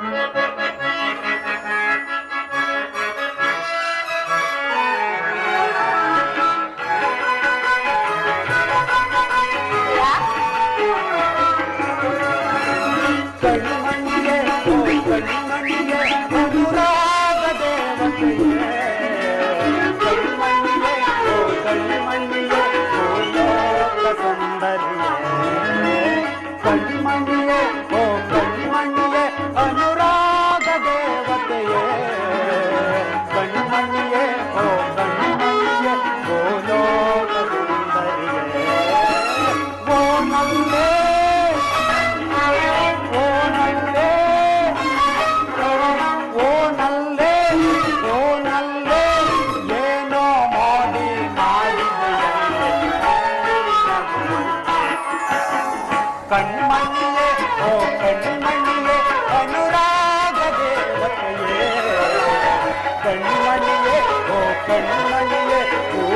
Música ಕಣ್ಮಣ್ಣಿಯೇ ಓ ಕಣ್ಮಣ್ಣಿಯೇ ಅನುರಾಗದೆ ಕಣ್ಮಣಿಯೇ ಓ ಕಣ್ಮಣಿಯೇ ಓ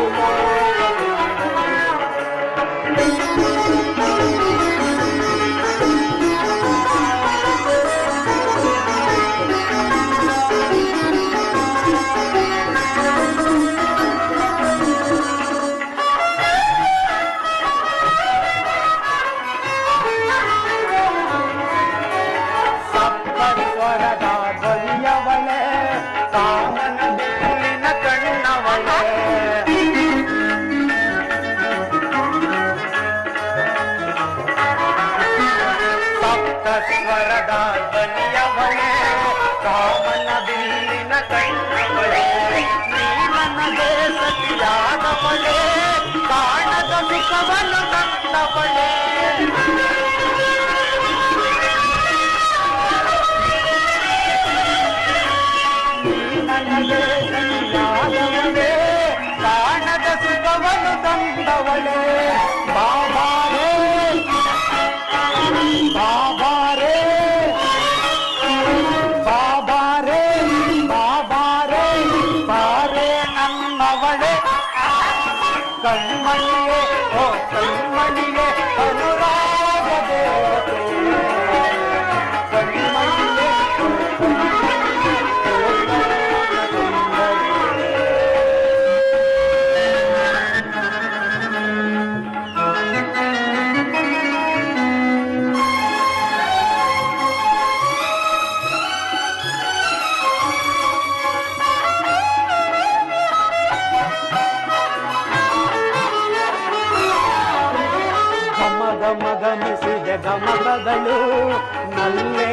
ಸಪ್ತಸ್ವರದ ಧ್ವನಿಯವಳೆ ಕಾಮನ ಬಿಲ್ಲಿನ ಕಣ್ಣವಳೆ ನೀ ನನಗೆ ಸತಿಯಾದವಳೆ ಕಾಣದ ಸುಖವನ್ನು ತಂದವಳೆ ನನಗೆ ಸರಿಯಾದವಳೆ ಕಾಣದ ಸುಖವನ್ನು ತಂದವಳೆ கண்மணியே கண்மணியே ஓ கண்மணியே గమిసి జగమగలు నల్లే